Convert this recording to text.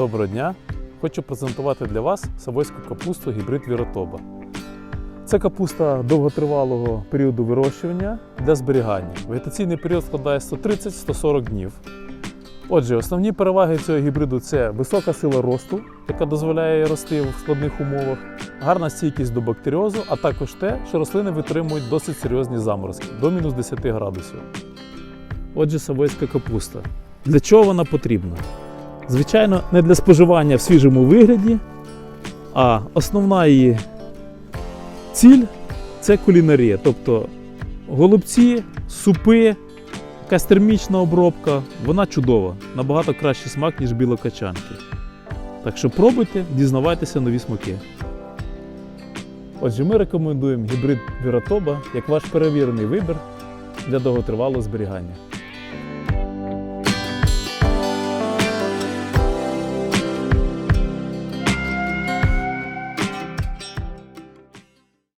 Доброго дня! Хочу презентувати для вас савойську капусту гібрид Віротоба. Це капуста довготривалого періоду вирощування для зберігання. Вегетаційний період складає 130-140 днів. Отже, основні переваги цього гібриду це висока сила росту, яка дозволяє рости в складних умовах, гарна стійкість до бактеріозу, а також те, що рослини витримують досить серйозні заморозки до мінус 10 градусів. Отже, савойська капуста. Для чого вона потрібна? Звичайно, не для споживання в свіжому вигляді, а основна її ціль це кулінарія. Тобто голубці, супи, якась термічна обробка, вона чудова, набагато кращий смак, ніж білокачанки. Так що пробуйте, дізнавайтеся нові смаки. Отже, ми рекомендуємо гібрид Віротоба як ваш перевірений вибір для довготривалого зберігання.